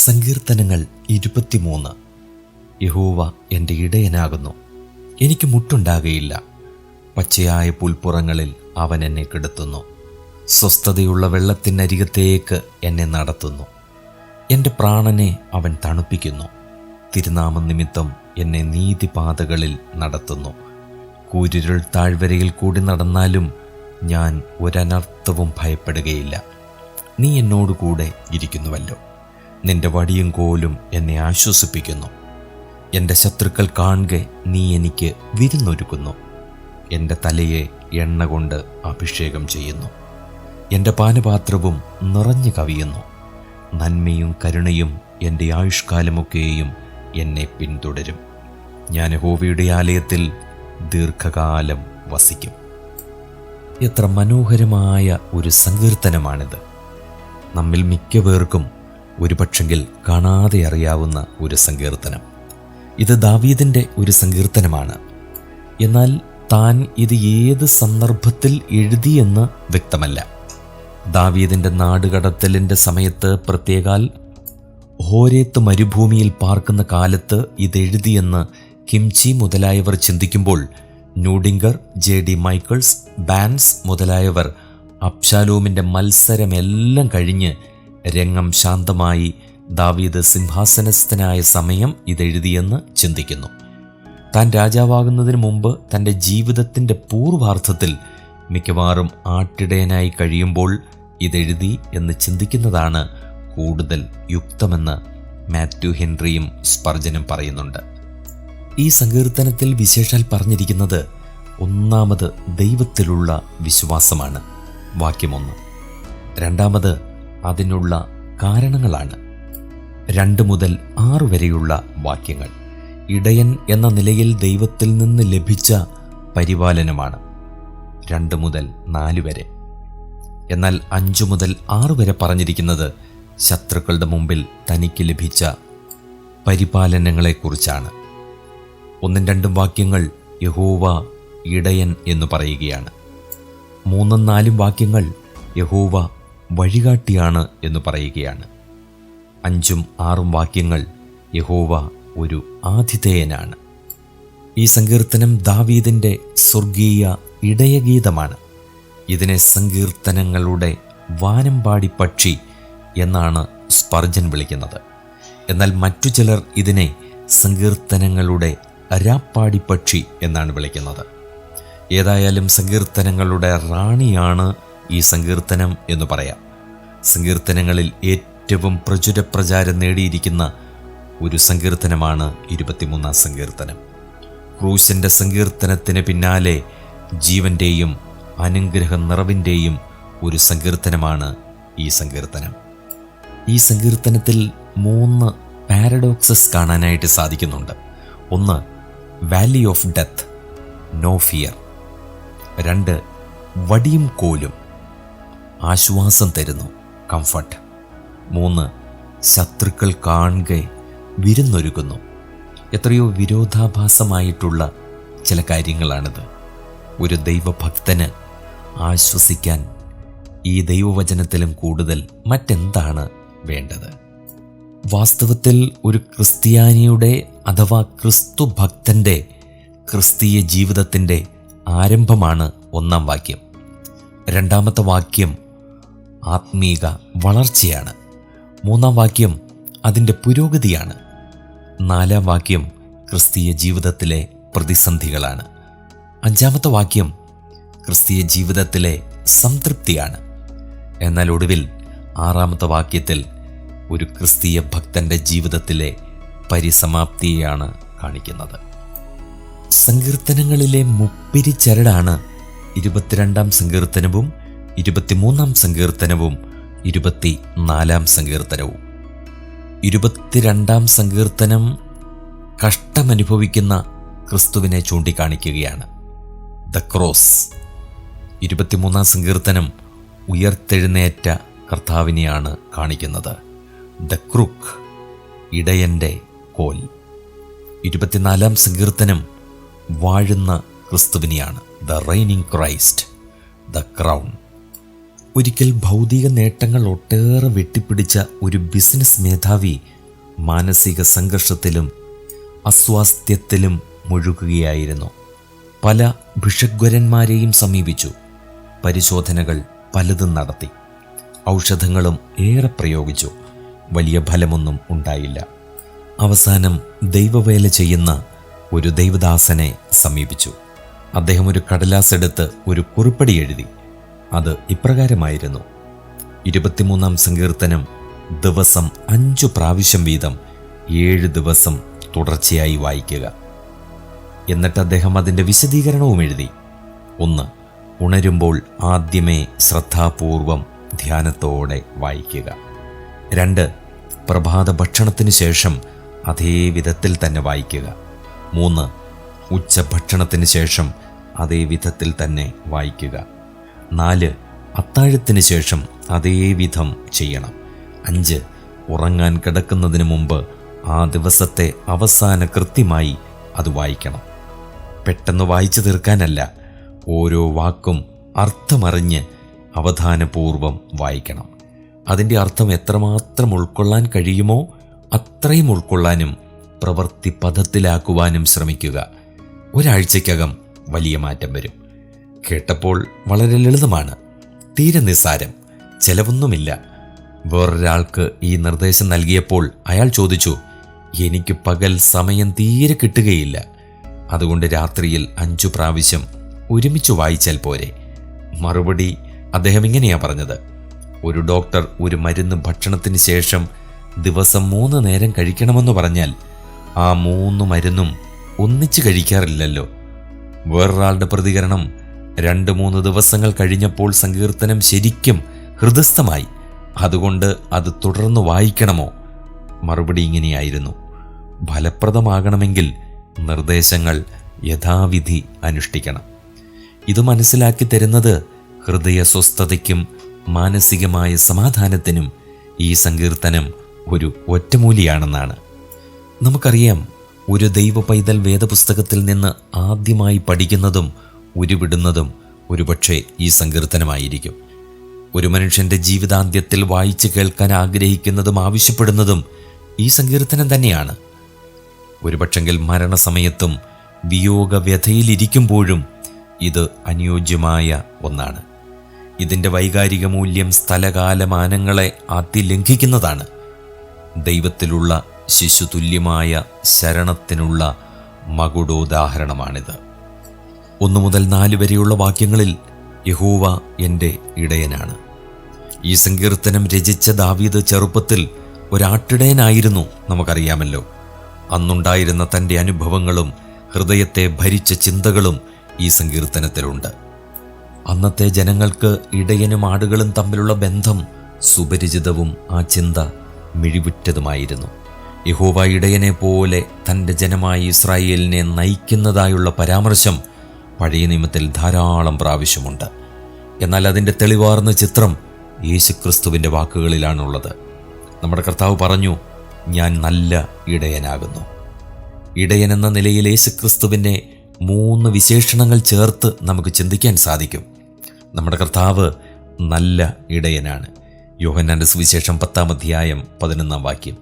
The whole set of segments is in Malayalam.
സങ്കീർത്തനങ്ങൾ ഇരുപത്തിമൂന്ന്. യഹോവ എന്റെ ഇടയനാകുന്നു. എനിക്ക് മുട്ടുണ്ടാകുകയില്ല പച്ചയായ പുൽപ്പുറങ്ങളിൽ അവൻ എന്നെ കിടത്തുന്നു. സ്വസ്ഥതയുള്ള വെള്ളത്തിനരികത്തേക്ക് എന്നെ നടത്തുന്നു. എന്റെ പ്രാണനെ അവൻ തണുപ്പിക്കുന്നു. തിരുനാമം നിമിത്തം എന്നെ നീതിപാതകളിൽ നടത്തുന്നു. കൂരിരുൾ താഴ്വരയിൽ കൂടി നടന്നാലും ഞാൻ ഒരനർത്ഥവും ഭയപ്പെടുകയില്ല. നീ എന്നോടുകൂടെ ഇരിക്കുന്നുവല്ലോ. നിന്റെ വടിയും കോലും എന്നെ ആശ്വസിപ്പിക്കുന്നു. എന്റെ ശത്രുക്കൾ കാണുക നീ എനിക്ക് വിരുന്നൊരുക്കുന്നു. എന്റെ തലയെ എണ്ണ കൊണ്ട് അഭിഷേകം ചെയ്യുന്നു. എന്റെ പാനപാത്രവും നിറഞ്ഞു കവിയുന്നു. നന്മയും കരുണയും എന്റെ ആയുഷ്കാലമൊക്കെയും എന്നെ പിന്തുടരും. ഞാൻ ഹോവിയുടെ ആലയത്തിൽ ദീർഘകാലം വസിക്കും. എത്ര മനോഹരമായ ഒരു സങ്കീർത്തനമാണിത്. നമ്മിൽ മിക്കവേർക്കും ഒരുപക്ഷെങ്കിൽ കാണാതെ അറിയാവുന്ന ഒരു സങ്കീർത്തനം. ഇത് ദാവീദിന്റെ ഒരു സങ്കീർത്തനമാണ്. എന്നാൽ താൻ ഇത് ഏത് സന്ദർഭത്തിൽ എഴുതിയെന്ന് വ്യക്തമല്ല. ദാവീദിന്റെ നാടുകടത്തലിന്റെ സമയത്ത് പ്രത്യേകാൽ ഹോരേത്ത് മരുഭൂമിയിൽ പാർക്കുന്ന കാലത്ത് ഇതെഴുതിയെന്ന് കിംചി മുതലായവർ ചിന്തിക്കുമ്പോൾ ന്യൂഡിംഗർ ജെ ഡി മൈക്കിൾസ് ബാൻസ് മുതലായവർ അബ്ഷാലോമിന്റെ മത്സരമെല്ലാം കഴിഞ്ഞ് രംഗം ശാന്തമായി ദാവീദ് സിംഹാസനസ്ഥനായ സമയം ഇതെഴുതിയെന്ന് ചിന്തിക്കുന്നു. താൻ രാജാവാകുന്നതിന് മുമ്പ് തന്റെ ജീവിതത്തിന്റെ പൂർവാർത്ഥത്തിൽ മിക്കവാറും ആട്ടിടയനായി കഴിയുമ്പോൾ ഇതെഴുതി എന്ന് ചിന്തിക്കുന്നതാണ് കൂടുതൽ യുക്തമെന്ന് മാത്യു ഹെൻറിയും സ്പർജനും പറയുന്നുണ്ട്. ഈ സങ്കീർത്തനത്തിൽ വിശേഷാൽ പറഞ്ഞിരിക്കുന്നത് ഒന്നാമത് ദൈവത്തിലുള്ള വിശ്വാസമാണ്. വാക്യമൊന്ന്. രണ്ടാമത് അതിനുള്ള കാരണങ്ങളാണ്. രണ്ട് മുതൽ ആറ് വരെയുള്ള വാക്യങ്ങൾ. ഇടയൻ എന്ന നിലയിൽ ദൈവത്തിൽ നിന്ന് ലഭിച്ച പരിപാലനമാണ്. രണ്ട് മുതൽ നാല് വരെ. എന്നാൽ അഞ്ചു മുതൽ ആറ് വരെ പറഞ്ഞിരിക്കുന്നത് ശത്രുക്കളുടെ മുമ്പിൽ തനിക്ക് ലഭിച്ച പരിപാലനങ്ങളെക്കുറിച്ചാണ്. ഒന്നും രണ്ടും വാക്യങ്ങൾ യഹോവ ഇടയൻ എന്ന് പറയുകയാണ്. മൂന്നും നാലും വാക്യങ്ങൾ യഹോവ വഴികാട്ടിയാണ് എന്ന് പറയുകയാണ്. അഞ്ചും ആറും വാക്യങ്ങൾ യഹോവ ഒരു ആതിഥേയനാണ്. ഈ സങ്കീർത്തനം ദാവീദിന്റെ സ്വർഗീയ ഇടയഗീതമാണ്. ഇതിനെ സങ്കീർത്തനങ്ങളുടെ വാനമ്പാടി പക്ഷി എന്നാണ് സ്പർജൻ വിളിക്കുന്നത്. എന്നാൽ മറ്റു ചിലർ ഇതിനെ സങ്കീർത്തനങ്ങളുടെ രാപ്പാടി പക്ഷി എന്നാണ് വിളിക്കുന്നത്. ഏതായാലും സങ്കീർത്തനങ്ങളുടെ റാണിയാണ് ഈ സങ്കീർത്തനം എന്ന് പറയാം. സങ്കീർത്തനങ്ങളിൽ ഏറ്റവും പ്രചുര പ്രചാരം നേടിയിരിക്കുന്ന ഒരു സങ്കീർത്തനമാണ് ഇരുപത്തിമൂന്നാം സങ്കീർത്തനം. ക്രൂശിന്റെ സങ്കീർത്തനത്തിന് പിന്നാലെ ജീവന്റെയും അനുഗ്രഹ നിറവിന്റെയും ഒരു സങ്കീർത്തനമാണ് ഈ സങ്കീർത്തനം. ഈ സങ്കീർത്തനത്തിൽ മൂന്ന് പാരഡോക്സസ് കാണാനായിട്ട് സാധിക്കുന്നുണ്ട്. ഒന്ന് valley of death no fear. രണ്ട് വടിയും കോലും. ആശ്വാസം തരുന്നു. കംഫർട്ട്. മൂന്ന് ശത്രുക്കൾ കാണുക വിരുന്നൊരുക്കുന്നു. എത്രയോ വിരോധാഭാസമായിട്ടുള്ള ചില കാര്യങ്ങളാണിത്. ഒരു ദൈവഭക്തന് ആശ്വസിക്കാൻ ഈ ദൈവവചനത്തിലും കൂടുതൽ മറ്റെന്താണ് വേണ്ടത്? വാസ്തവത്തിൽ ഒരു ക്രിസ്ത്യാനിയുടെ അഥവാ ക്രിസ്തു ഭക്തന്റെ ക്രിസ്തീയ ജീവിതത്തിന്റെ ആരംഭമാണ് ഒന്നാം വാക്യം. രണ്ടാമത്തെ വാക്യം ആത്മീക വളർച്ചയാണ്. മൂന്നാം വാക്യം അതിന്റെ പുരോഗതിയാണ്. നാലാം വാക്യം ക്രിസ്തീയ ജീവിതത്തിലെ പ്രതിസന്ധികളാണ്. അഞ്ചാമത്തെ വാക്യം ക്രിസ്തീയ ജീവിതത്തിലെ സംതൃപ്തിയാണ്. എന്നാൽ ഒടുവിൽ ആറാമത്തെ വാക്യത്തിൽ ഒരു ക്രിസ്തീയ ഭക്തന്റെ ജീവിതത്തിലെ പരിസമാപ്തിയാണ് കാണിക്കുന്നത്. സങ്കീർത്തനങ്ങളിലെ മുപ്പിരി ചരടാണ് ഇരുപത്തിരണ്ടാം സങ്കീർത്തനവും ഇരുപത്തിമൂന്നാം സങ്കീർത്തനവും ഇരുപത്തിനാലാം സങ്കീർത്തനവും. ഇരുപത്തിരണ്ടാം സങ്കീർത്തനം കഷ്ടമനുഭവിക്കുന്ന ക്രിസ്തുവിനെ ചൂണ്ടിക്കാണിക്കുകയാണ്. The cross. ഇരുപത്തിമൂന്നാം സങ്കീർത്തനം ഉയർത്തെഴുന്നേറ്റ കർത്താവിനെയാണ് കാണിക്കുന്നത്. The crook. ഇടയന്റെ കോൽ. ഇരുപത്തിനാലാം സങ്കീർത്തനം വാഴുന്ന ക്രിസ്തുവിനെയാണ്. The reigning Christ. The crown. ഒരിക്കൽ ഭൗതിക നേട്ടങ്ങൾ ഒട്ടേറെ വെട്ടിപ്പിടിച്ച ഒരു ബിസിനസ് മേധാവി മാനസിക സംഘർഷത്തിലും അസ്വാസ്ഥ്യത്തിലും മുഴുകുകയായിരുന്നു. പല ഭിഷഗ്വരന്മാരെയും സമീപിച്ചു. പരിശോധനകൾ പലതും നടത്തി. ഔഷധങ്ങളും ഏറെ പ്രയോഗിച്ചു. വലിയ ഫലമൊന്നും ഉണ്ടായില്ല. അവസാനം ദൈവവേല ചെയ്യുന്ന ഒരു ദൈവദാസനെ സമീപിച്ചു. അദ്ദേഹം ഒരു കടലാസ് എടുത്ത് ഒരു കുറിപ്പടി എഴുതി. അത് ഇപ്രകാരമായിരുന്നു. ഇരുപത്തിമൂന്നാം സങ്കീർത്തനം ദിവസം അഞ്ചു പ്രാവശ്യം വീതം ഏഴ് ദിവസം തുടർച്ചയായി വായിക്കുക. എന്നിട്ട് അദ്ദേഹം അതിന്റെ വിശദീകരണവും എഴുതി. ഒന്ന് ഉണരുമ്പോൾ ആദ്യമേ ശ്രദ്ധാപൂർവം ധ്യാനത്തോടെ വായിക്കുക. രണ്ട് പ്രഭാത ഭക്ഷണത്തിന് ശേഷം അതേ വിധത്തിൽ തന്നെ വായിക്കുക. മൂന്ന് ഉച്ചഭക്ഷണത്തിന് ശേഷം അതേ വിധത്തിൽ തന്നെ വായിക്കുക. നാല്. അത്താഴത്തിന് ശേഷം അതേവിധം ചെയ്യണം. അഞ്ച്. ഉറങ്ങാൻ കിടക്കുന്നതിന് മുമ്പ് ആ ദിവസത്തെ അവസാന കൃത്യമായി അത് വായിക്കണം. പെട്ടെന്ന് വായിച്ചു തീർക്കാനല്ല ഓരോ വാക്കും അർത്ഥമറിഞ്ഞ് അവധാനപൂർവം വായിക്കണം. അതിന്റെ അർത്ഥം എത്രമാത്രം ഉൾക്കൊള്ളാൻ കഴിയുമോ അത്രയും ഉൾക്കൊള്ളാനും പ്രവൃത്തി പദത്തിലാക്കുവാനും ശ്രമിക്കുക. ഒരാഴ്ചയ്ക്കകം വലിയ മാറ്റം വരും. കേട്ടപ്പോൾ വളരെ ലളിതമാണ്. തീരെ നിസ്സാരം. ചെലവൊന്നുമില്ല. വേറൊരാൾക്ക് ഈ നിർദ്ദേശം നൽകിയപ്പോൾ അയാൾ ചോദിച്ചു എനിക്ക് പകൽ സമയം തീരെ കിട്ടുകയില്ല. അതുകൊണ്ട് രാത്രിയിൽ അഞ്ചു പ്രാവശ്യം ഒരുമിച്ച് വായിച്ചാൽ പോരെ. മറുപടി അദ്ദേഹം ഇങ്ങനെയാണ് പറഞ്ഞത്. ഒരു ഡോക്ടർ ഒരു മരുന്ന് ഭക്ഷണത്തിന് ശേഷം ദിവസം മൂന്ന് നേരം കഴിക്കണമെന്ന് പറഞ്ഞാൽ ആ മൂന്ന് മരുന്നും ഒന്നിച്ച് കഴിക്കാറില്ലല്ലോ. വേറൊരാളുടെ പ്രതികരണം രണ്ട് മൂന്ന് ദിവസങ്ങൾ കഴിഞ്ഞപ്പോൾ സങ്കീർത്തനം ശരിക്കും ഹൃദസ്ഥമായി അതുകൊണ്ട് അത് തുടർന്ന് വായിക്കണമോ? മറുപടി ഇങ്ങനെയായിരുന്നു. ഫലപ്രദമാകണമെങ്കിൽ നിർദ്ദേശങ്ങൾ യഥാവിധി അനുഷ്ഠിക്കണം. ഇത് മനസ്സിലാക്കി തരുന്നത് ഹൃദയ സ്വസ്ഥതയ്ക്കും മാനസികമായ സമാധാനത്തിനും ഈ സങ്കീർത്തനം ഒരു ഒറ്റമൂലിയാണെന്നാണ്. നമുക്കറിയാം ഒരു ദൈവ പൈതൽ വേദപുസ്തകത്തിൽ നിന്ന് ആദ്യമായി പഠിക്കുന്നതും ഉരുവിടുന്നതും ഒരുപക്ഷെ ഈ സങ്കീർത്തനമായിരിക്കും. ഒരു മനുഷ്യന്റെ ജീവിതാന്ത്യത്തിൽ വായിച്ചു കേൾക്കാൻ ആഗ്രഹിക്കുന്നതും ആവശ്യപ്പെടുന്നതും ഈ സങ്കീർത്തനം തന്നെയാണ്. ഒരുപക്ഷെങ്കിൽ മരണസമയത്തും വിയോഗ വ്യഥയിലിരിക്കുമ്പോഴും ഇത് അനുയോജ്യമായ ഒന്നാണ്. ഇതിന്റെ വൈകാരിക മൂല്യം സ്ഥലകാലമാനങ്ങളെ അതിലംഘിക്കുന്നതാണ് ദൈവത്തിലുള്ള ശിശുതുല്യമായ ശരണത്തിനുള്ള മകുടോദാഹരണമാണിത്. ഒന്നു മുതൽ നാല് വരെയുള്ള വാക്യങ്ങളിൽ യഹൂവ എന്റെ ഇടയനാണ്. ഈ സങ്കീർത്തനം രചിച്ച ദാവീദ് ചെറുപ്പത്തിൽ ഒരാട്ടിടയനായിരുന്നു നമുക്കറിയാമല്ലോ. അന്നുണ്ടായിരുന്ന തന്റെ അനുഭവങ്ങളും ഹൃദയത്തെ ഭരിച്ച ചിന്തകളും ഈ സങ്കീർത്തനത്തിലുണ്ട്. അന്നത്തെ ജനങ്ങൾക്ക് ഇടയനും ആടുകളും തമ്മിലുള്ള ബന്ധം സുപരിചിതവും ആ ചിന്ത മിഴിവുറ്റതുമായിരുന്നു. യഹോവ ഇടയനെ പോലെ തന്റെ ജനമായി ഇസ്രായേലിനെ നയിക്കുന്നതായുള്ള പരാമർശം പഴയ നിയമത്തിൽ ധാരാളം പ്രാവശ്യമുണ്ട്. എന്നാൽ അതിന്റെ തെളിവാർന്ന ചിത്രം യേശുക്രിസ്തുവിന്റെ വാക്കുകളിലാണുള്ളത്. നമ്മുടെ കർത്താവ് പറഞ്ഞു ഞാൻ നല്ല ഇടയനാകുന്നു. ഇടയൻ എന്ന നിലയിൽ യേശുക്രിസ്തുവിന്റെ മൂന്ന് വിശേഷണങ്ങൾ ചേർത്ത് നമുക്ക് ചിന്തിക്കാൻ സാധിക്കും. നമ്മുടെ കർത്താവ് നല്ല ഇടയനാണ്. യോഹന്നാന്റെ സുവിശേഷം പത്താം അധ്യായം പതിനൊന്നാം വാക്യം.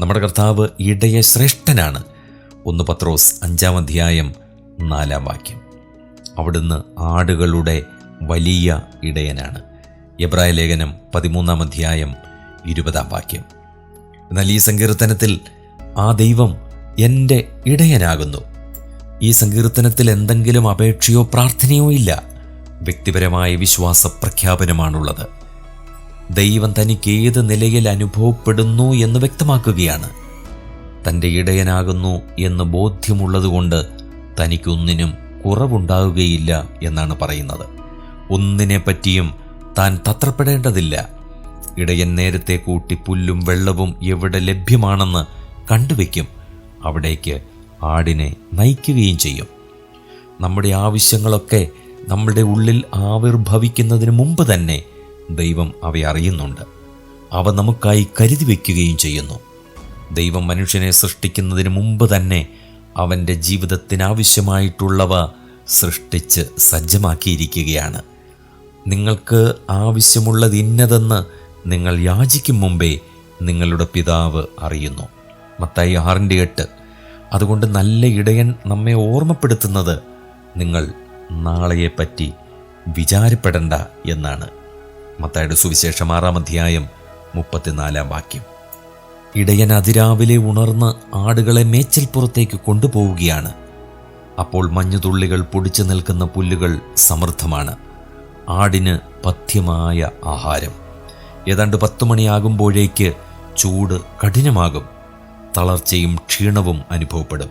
നമ്മുടെ കർത്താവ് ഇടയ ശ്രേഷ്ഠനാണ് ഒന്ന് പത്രോസ് അഞ്ചാം അധ്യായം നാലാം വാക്യം. അവിടുന്ന് ആടുകളുടെ വലിയ ഇടയനാണ്. എബ്രായ ലേഖനം പതിമൂന്നാം അധ്യായം ഇരുപതാം വാക്യം. എന്നാൽ ഈ സങ്കീർത്തനത്തിൽ ആ ദൈവം എന്റെ ഇടയനാകുന്നു. ഈ സങ്കീർത്തനത്തിൽ എന്തെങ്കിലും അപേക്ഷയോ പ്രാർത്ഥനയോ ഇല്ല. വ്യക്തിപരമായ വിശ്വാസ പ്രഖ്യാപനമാണുള്ളത്. ദൈവം തനിക്ക് ഏത് നിലയിൽ അനുഭവപ്പെടുന്നു എന്ന് വ്യക്തമാക്കുകയാണ്. തന്റെ ഇടയനാകുന്നു എന്ന് ബോധ്യമുള്ളതുകൊണ്ട് തനിക്കൊന്നിനും കുറവുണ്ടാവുകയില്ല എന്നാണ് പറയുന്നത്. ഒന്നിനെ പറ്റിയും താൻ തത്രപ്പെടേണ്ടതില്ല. ഇടയൻ നേരത്തെ കൂട്ടി പുല്ലും വെള്ളവും എവിടെ ലഭ്യമാണെന്ന് കണ്ടുവെക്കും. അവിടേക്ക് ആടിനെ നയിക്കുകയും ചെയ്യും. നമ്മുടെ ആവശ്യങ്ങളൊക്കെ നമ്മുടെ ഉള്ളിൽ ആവിർഭവിക്കുന്നതിന് മുമ്പ് തന്നെ ദൈവം അവയെ അറിയുന്നുണ്ട്. അവ നമുക്കായി കരുതി വയ്ക്കുകയും ചെയ്യുന്നു. ദൈവം മനുഷ്യനെ സൃഷ്ടിക്കുന്നതിന് മുമ്പ് തന്നെ അവന്റെ ജീവിതത്തിനാവശ്യമായിട്ടുള്ളവ സൃഷ്ടിച്ച് സജ്ജമാക്കിയിരിക്കുകയാണ്. നിങ്ങൾക്ക് ആവശ്യമുള്ളത് ഇന്നതെന്ന് നിങ്ങൾ യാചിക്കും മുമ്പേ നിങ്ങളുടെ പിതാവ് അറിയുന്നു. മത്തായി ആറിന്റെ എട്ട്. അതുകൊണ്ട് നല്ല ഇടയൻ നമ്മെ ഓർമ്മപ്പെടുത്തുന്നത് നിങ്ങൾ നാളെയെപ്പറ്റി വിചാരപ്പെടണ്ട എന്നാണ്. മത്തായുടെ സുവിശേഷം ആറാം അധ്യായം മുപ്പത്തിനാലാം വാക്യം. ഇടയൻ അതിരാവിലെ ഉണർന്ന് ആടുകളെ മേച്ചൽപ്പുറത്തേക്ക് കൊണ്ടുപോവുകയാണ്. അപ്പോൾ മഞ്ഞുതുള്ളികൾ പൊടിച്ചു നിൽക്കുന്ന പുല്ലുകൾ സമൃദ്ധമാണ്. ആടിന് പഥ്യമായ ആഹാരം. ഏതാണ്ട് പത്തു മണിയാകുമ്പോഴേക്ക് ചൂട് കഠിനമാകും. തളർച്ചയും ക്ഷീണവും അനുഭവപ്പെടും.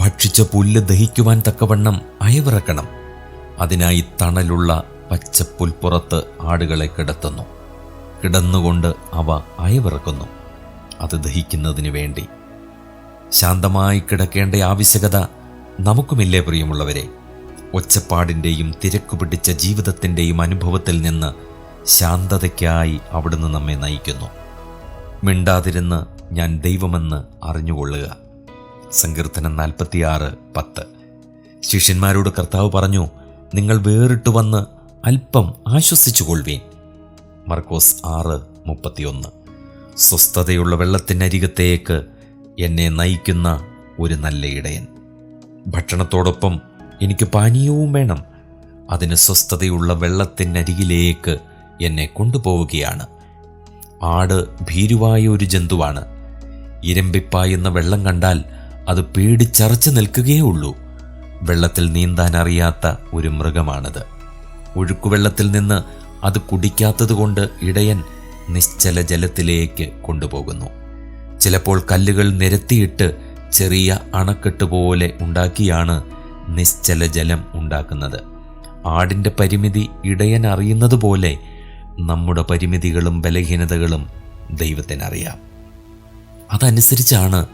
ഭക്ഷിച്ച പുല്ല് ദഹിക്കുവാൻ തക്കവണ്ണം അയവിറക്കണം. അതിനായി തണലുള്ള പച്ചപ്പുൽപ്പുറത്ത് ആടുകളെ കിടത്തുന്നു. കിടന്നുകൊണ്ട് അവ അയവിറക്കുന്നു. അത് ദഹിക്കുന്നതിന് വേണ്ടി. ശാന്തമായി കിടക്കേണ്ട ആവശ്യകത നമുക്കുമില്ലേ പ്രിയമുള്ളവരെ? ഒച്ചപ്പാടിന്റെയും തിരക്കു പിടിച്ച ജീവിതത്തിന്റെയും അനുഭവത്തിൽ നിന്ന് ശാന്തതയ്ക്കായി അവിടുന്ന് നമ്മെ നയിക്കുന്നു. മിണ്ടാതിരുന്ന് ഞാൻ ദൈവമെന്ന് അറിഞ്ഞുകൊള്ളുക. സങ്കീർത്തനം നാൽപ്പത്തിയാറ് പത്ത്. ശിഷ്യന്മാരോട് കർത്താവ് പറഞ്ഞു നിങ്ങൾ വേറിട്ട് വന്ന് അല്പം ആശ്വസിച്ചുകൊള്ളുവീൻ. മർക്കോസ് ആറ് മുപ്പത്തിയൊന്ന്. സ്വസ്ഥതയുള്ള വെള്ളത്തിനരികത്തേക്ക് എന്നെ നയിക്കുന്ന ഒരു നല്ല ഇടയൻ. ഭക്ഷണത്തോടൊപ്പം എനിക്ക് പാനീയവും വേണം. അതിന് സ്വസ്ഥതയുള്ള വെള്ളത്തിനരികിലേക്ക് എന്നെ കൊണ്ടുപോവുകയാണ്. ആട് ഭീരുവായ ഒരു ജന്തുവാണ്. ഇരമ്പിപ്പായുന്ന വെള്ളം കണ്ടാൽ അത് പേടിച്ചറച്ചു നിൽക്കുകയേ ഉള്ളൂ. വെള്ളത്തിൽ നീന്താൻ അറിയാത്ത ഒരു മൃഗമാണിത്. ഒഴുക്കുവെള്ളത്തിൽ നിന്ന് അത് കുടിക്കാത്തതുകൊണ്ട് ഇടയൻ നിശ്ചല ജലത്തിലേക്ക് കൊണ്ടുപോകുന്നു. ചിലപ്പോൾ കല്ലുകൾ നിരത്തിയിട്ട് ചെറിയ അണക്കെട്ട് പോലെ ഉണ്ടാക്കിയാണ് നിശ്ചല ജലം ഉണ്ടാക്കുന്നത്. ആടിന്റെ പരിമിതി ഇടയൻ അറിയുന്നത് പോലെ നമ്മുടെ പരിമിതികളും ബലഹീനതകളും ദൈവത്തിനറിയാം. അതനുസരിച്ചാണ്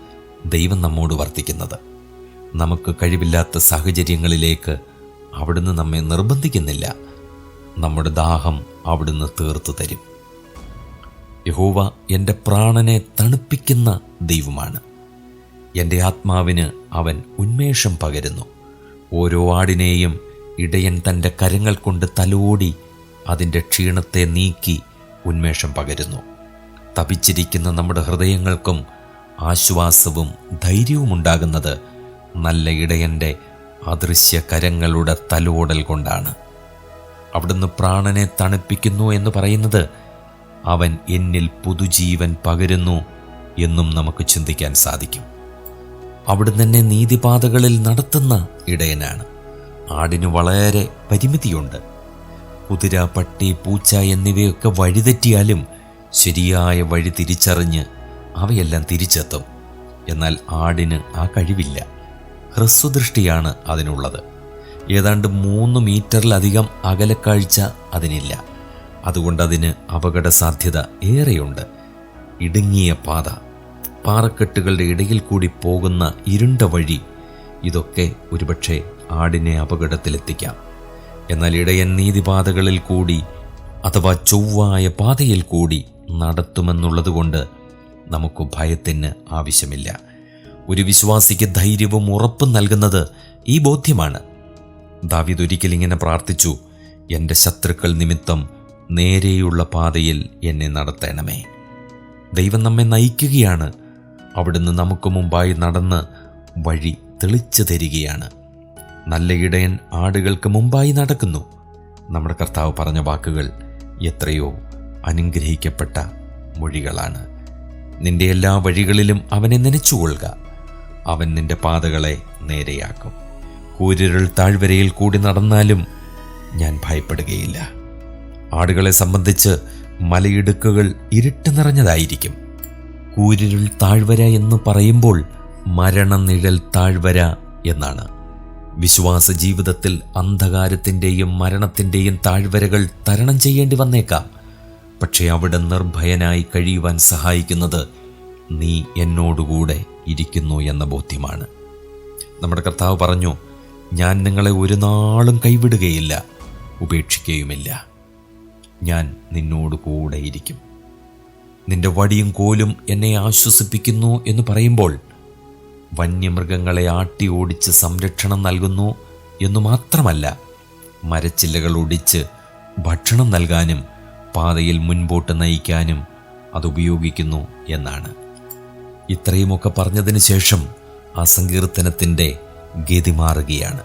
ദൈവം നമ്മോട് വർത്തിക്കുന്നത്. നമുക്ക് കഴിവില്ലാത്ത സാഹചര്യങ്ങളിലേക്ക് അവിടുന്ന് നമ്മെ നിർബന്ധിക്കുന്നില്ല. നമ്മുടെ ദാഹം അവിടുന്ന് തീർത്തു തരും. യഹോവ എന്റെ പ്രാണനെ തണുപ്പിക്കുന്ന ദൈവമാണ്. എന്റെ ആത്മാവിന് അവൻ ഉന്മേഷം പകരുന്നു. ഓരോ ആടിനെയും ഇടയൻ തന്റെ കരങ്ങൾ കൊണ്ട് തലോടി അതിന്റെ ക്ഷീണത്തെ നീക്കി ഉന്മേഷം പകരുന്നു. തപിച്ചിരിക്കുന്ന നമ്മുടെ ഹൃദയങ്ങൾക്കും ആശ്വാസവും ധൈര്യവും ഉണ്ടാകുന്നത് നല്ല ഇടയന്റെ അദൃശ്യ കരങ്ങളുടെ തലോടൽ കൊണ്ടാണ്. അവിടുന്ന് പ്രാണനെ തണുപ്പിക്കുന്നു എന്ന് പറയുന്നത് അവൻ എന്നിൽ പുതുജീവൻ പകരുന്നു എന്നും നമുക്ക് ചിന്തിക്കാൻ സാധിക്കും. അവിടുന്ന് തന്നെ നീതിപാതകളിൽ നടത്തുന്ന ഇടയനാണ്. ആടിന് വളരെ പരിമിതിയുണ്ട്. കുതിര പട്ടി പൂച്ച എന്നിവയൊക്കെ വഴിതെറ്റിയാലും ശരിയായ വഴി തിരിച്ചറിഞ്ഞ് അവയെല്ലാം തിരിച്ചെത്തും. എന്നാൽ ആടിന് ആ കഴിവില്ല. ഹ്രസ്വദൃഷ്ടിയാണ് അതിനുള്ളത്. ഏതാണ്ട് മൂന്ന് മീറ്ററിലധികം അകലക്കാഴ്ച അതിനില്ല. അതുകൊണ്ട് അതിന് അപകട സാധ്യത ഏറെയുണ്ട്. ഇടുങ്ങിയ പാത പാറക്കെട്ടുകളുടെ ഇടയിൽ കൂടി പോകുന്ന ഇരുണ്ട വഴി ഇതൊക്കെ ഒരുപക്ഷെ ആടിനെ അപകടത്തിലെത്തിക്കാം. എന്നാൽ ഇടയൻ നീതിപാതകളിൽ കൂടി അഥവാ ചൊവ്വായ പാതയിൽ കൂടി നടത്തുമെന്നുള്ളതുകൊണ്ട് നമുക്ക് ഭയത്തിന് ആവശ്യമില്ല. ഒരു വിശ്വാസിക്ക് ധൈര്യവും ഉറപ്പും നൽകുന്നത് ഈ ബോധ്യമാണ്. ദാവിദ് ഒരിക്കലിങ്ങനെ പ്രാർത്ഥിച്ചു എന്റെ ശത്രുക്കൾ നിമിത്തം നേരെയുള്ള പാതയിൽ എന്നെ നടത്തണമേ. ദൈവം നമ്മെ നയിക്കുകയാണ്. അവിടുന്ന് നമുക്ക് മുമ്പായി നടന്ന് വഴി തെളിച്ചു തരികയാണ്. നല്ല ഇടയൻ ആടുകൾക്ക് മുമ്പായി നടക്കുന്നു. നമ്മുടെ കർത്താവ് പറഞ്ഞ വാക്കുകൾ എത്രയോ അനുഗ്രഹിക്കപ്പെട്ട മൊഴികളാണ്. നിന്റെ എല്ലാ വഴികളിലും അവനെ നനച്ചുകൊള്ളുക. അവൻ നിന്റെ പാതകളെ നേരെയാക്കും. കൂരിരൾ താഴ്വരയിൽ കൂടി നടന്നാലും ഞാൻ ഭയപ്പെടുകയില്ല. ആടുകളെ സംബന്ധിച്ച് മലയിടുക്കുകൾ ഇരുട്ട് നിറഞ്ഞതായിരിക്കും. കൂരിരുൾ താഴ്വര എന്ന് പറയുമ്പോൾ മരണനിഴൽ താഴ്വര എന്നാണ്. വിശ്വാസ ജീവിതത്തിൽ അന്ധകാരത്തിന്റെയും മരണത്തിന്റെയും താഴ്വരകൾ തരണം ചെയ്യേണ്ടി വന്നേക്കാം. പക്ഷേ അവിടെ നിർഭയനായി കഴിയുവാൻ സഹായിക്കുന്നത് നീ എന്നോടുകൂടെ ഇരിക്കുന്നു എന്ന ബോധ്യമാണ്. നമ്മുടെ കർത്താവ് പറഞ്ഞു ഞാൻ നിങ്ങളെ ഒരു നാളും കൈവിടുകയില്ല ഉപേക്ഷിക്കുകയുമില്ല ഞാൻ നിന്നോട് കൂടെയിരിക്കും. നിന്റെ വടിയും കോലും എന്നെ ആശ്വസിപ്പിക്കുന്നു എന്ന് പറയുമ്പോൾ വന്യമൃഗങ്ങളെ ആട്ടി ഓടിച്ച് സംരക്ഷണം നൽകുന്നു എന്നു മാത്രമല്ല മരച്ചില്ലകൾ ഒടിച്ച് ഭക്ഷണം നൽകാനും പാതയിൽ മുൻപോട്ട് നയിക്കാനും അതുപയോഗിക്കുന്നു എന്നാണ്. ഇത്രയുമൊക്കെ പറഞ്ഞതിന് ശേഷം ആ സങ്കീർത്തനത്തിന്റെ ഗതി മാറുകയാണ്.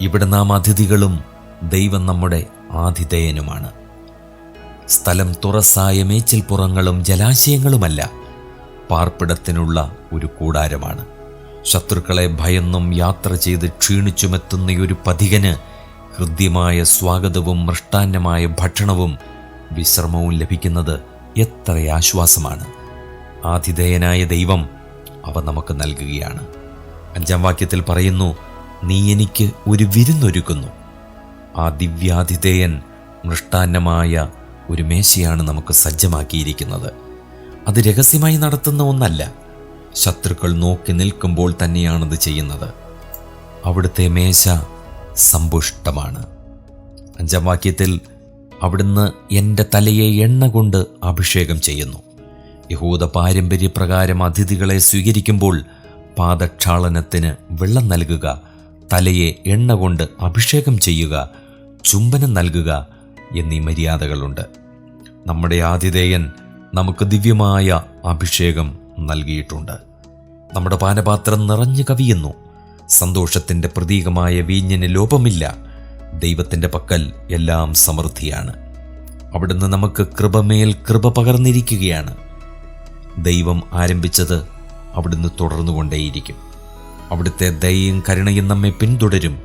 ഇവിടെ നാം അതിഥികളും ദൈവം നമ്മുടെ ആതിഥേയനുമാണ്. സ്ഥലം തുറസായ മേച്ചിൽപ്പുറങ്ങളും ജലാശയങ്ങളുമല്ല പാർപ്പിടത്തിനുള്ള ഒരു കൂടാരമാണ്. ശത്രുക്കളെ ഭയന്നും യാത്ര ചെയ്ത് ക്ഷീണിച്ചുമെത്തുന്ന ഒരു പഥികന് ഹൃദ്യമായ സ്വാഗതവും മൃഷ്ടാന്നമായ ഭക്ഷണവും വിശ്രമവും ലഭിക്കുന്നത് എത്ര ആശ്വാസമാണ്. ആതിഥേയനായ ദൈവം അവ നമുക്ക് നൽകുകയാണ്. അഞ്ചാം വാക്യത്തിൽ പറയുന്നു നീ എനിക്ക് ഒരു വിരുന്നൊരുക്കുന്നു. ആ ദിവ്യാതിഥേയൻ മൃഷ്ടാന്നമായ ഒരു മേശയാണ് നമുക്ക് സജ്ജമാക്കിയിരിക്കുന്നത്. അത് രഹസ്യമായി നടത്തുന്ന ഒന്നല്ല. ശത്രുക്കൾ നോക്കി നിൽക്കുമ്പോൾ തന്നെയാണത് ചെയ്യുന്നത്. അവിടുത്തെ മേശ സമ്പുഷ്ടമാണ്. അഞ്ചാം വാക്യത്തിൽ അവിടുന്ന് എന്റെ തലയെ എണ്ണ കൊണ്ട് അഭിഷേകം ചെയ്യുന്നു. യഹൂദ പാരമ്പര്യപ്രകാരം അതിഥികളെ സ്വീകരിക്കുമ്പോൾ പാദക്ഷാളനത്തിന് വെള്ളം നൽകുക തലയെ എണ്ണ കൊണ്ട് അഭിഷേകം ചെയ്യുക ചുംബനം നൽകുക എന്നീ മര്യാദകളുണ്ട്. നമ്മുടെ ആതിഥേയൻ നമുക്ക് ദിവ്യമായ അഭിഷേകം നൽകിയിട്ടുണ്ട്. നമ്മുടെ പാനപാത്രം നിറഞ്ഞു കവിയുന്നു. സന്തോഷത്തിന്റെ പ്രതീകമായ വീഞ്ഞിന് ലോപമില്ല. ദൈവത്തിന്റെ പക്കൽ എല്ലാം സമൃദ്ധിയാണ്. അവിടുന്ന് നമുക്ക് കൃപമേൽ കൃപ പകർന്നിരിക്കുകയാണ്. ദൈവം ആരംഭിച്ചത് അവിടുന്ന് തുടർന്നുകൊണ്ടേയിരിക്കും. അവിടുത്തെ ദയയും കരുണയും നമ്മെ പിന്തുടരും.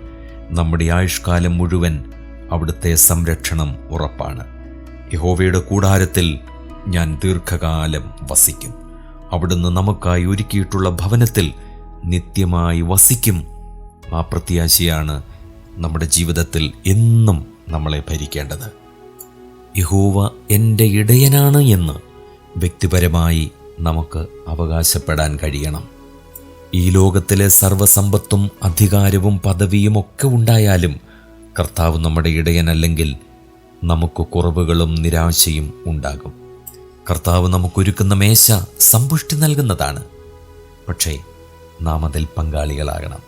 നമ്മുടെ ആയുഷ്കാലം മുഴുവൻ അവിടുത്തെ സംരക്ഷണം ഉറപ്പാണ്. യഹോവയുടെ കൂടാരത്തിൽ ഞാൻ ദീർഘകാലം വസിക്കും. അവിടുന്ന് നമുക്കായി ഒരുക്കിയിട്ടുള്ള ഭവനത്തിൽ നിത്യമായി വസിക്കും. ആ പ്രത്യാശയാണ് നമ്മുടെ ജീവിതത്തിൽ എന്നും നമ്മളെ ഭരിക്കേണ്ടത്. യഹോവ എന്റെ ഇടയനാണ് എന്ന് വ്യക്തിപരമായി നമുക്ക് അവകാശപ്പെടാൻ കഴിയണം. ഈ ലോകത്തിലെ സർവസമ്പത്തും അധികാരവും പദവിയും ഒക്കെ ഉണ്ടായാലും കർത്താവ് നമ്മുടെ ഇടയനല്ലെങ്കിൽ നമുക്ക് കുറവുകളും നിരാശയും ഉണ്ടാകും. കർത്താവ് നമുക്കൊരുക്കുന്ന മേശ സമ്പുഷ്ടി നൽകുന്നതാണ്. പക്ഷേ നാം അതിൽ പങ്കാളികളാകണം.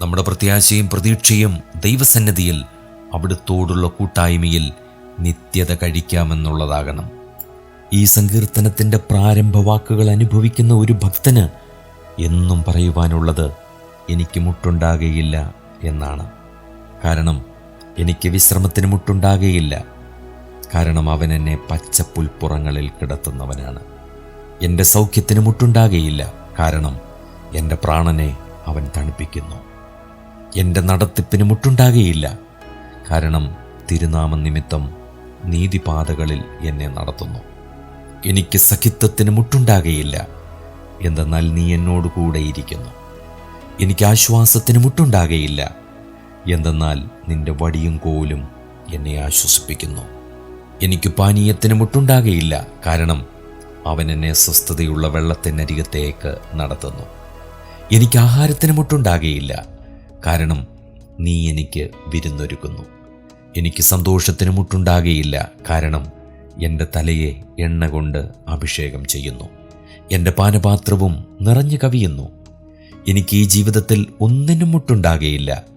നമ്മുടെ പ്രത്യാശയും പ്രതീക്ഷയും ദൈവസന്നിധിയിൽ അവിടുത്തോടുള്ള കൂട്ടായ്മയിൽ നിത്യത കഴിക്കാമെന്നുള്ളതാകണം. ഈ സങ്കീർത്തനത്തിന്റെ പ്രാരംഭ വാക്കുകൾ അനുഭവിക്കുന്ന ഒരു ഭക്തന് എന്നും പറയുവാനുള്ളത് എനിക്ക് മുട്ടുണ്ടാകുകയില്ല എന്നാണ്. കാരണം എനിക്ക് വിശ്രമത്തിന് മുട്ടുണ്ടാകുകയില്ല. കാരണം അവൻ എന്നെ പച്ചപ്പുൽപ്പുറങ്ങളിൽ കിടത്തുന്നവനാണ്. എന്റെ സൗഖ്യത്തിന് മുട്ടുണ്ടാകുകയില്ല. കാരണം എന്റെ പ്രാണനെ അവൻ തണുപ്പിക്കുന്നു. എന്റെ നടത്തിപ്പിന് മുട്ടുണ്ടാകുകയില്ല. കാരണം തിരുനാമ നിമിത്തം നീതിപാതകളിൽ എന്നെ നടത്തുന്നു. എനിക്ക് സഖിത്വത്തിന് മുട്ടുണ്ടാകുകയില്ല. എന്തെന്നാൽ നീ എന്നോട് കൂടെയിരിക്കുന്നു എനിക്ക് ആശ്വാസത്തിന് മുട്ടുണ്ടാകുകയില്ല. എന്തെന്നാൽ നിന്റെ വടിയും കോലും എന്നെ ആശ്വസിപ്പിക്കുന്നു. എനിക്ക് പാനീയത്തിന് മുട്ടുണ്ടാകയില്ല കാരണം അവൻ എന്നെ സ്വസ്ഥതയുള്ള വെള്ളത്തിനരികത്തേക്ക് നടത്തുന്നു. എനിക്ക് ആഹാരത്തിന് മുട്ടുണ്ടാകയില്ല കാരണം നീ എനിക്ക് വിരുന്നൊരുക്കുന്നു. എനിക്ക് സന്തോഷത്തിന് മുട്ടുണ്ടാകയില്ല കാരണം എന്റെ തലയെ എണ്ണ കൊണ്ട് അഭിഷേകം ചെയ്യുന്നു. എന്റെ പാനപാത്രവും നിറഞ്ഞു കവിയുന്നു. എനിക്ക് ഈ ജീവിതത്തിൽ ഒന്നിനും മുട്ടുണ്ടാകുകയില്ല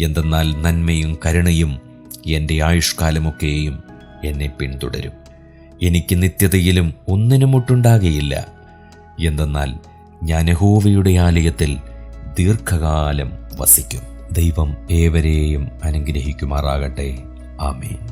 എന്തെന്നാൽ നന്മയും കരുണയും എന്റെ ആയുഷ്കാലമൊക്കെയും എന്നെ പിന്തുടരും. എനിക്ക് നിത്യതയിലും ഒന്നിനും ഒട്ടുണ്ടാകയില്ല. എന്തെന്നാൽ ഞാൻ യഹോവയുടെ ആലയത്തിൽ ദീർഘകാലം വസിക്കും. ദൈവം ഏവരെയും അനുഗ്രഹിക്കുമാറാകട്ടെ. ആമേൻ.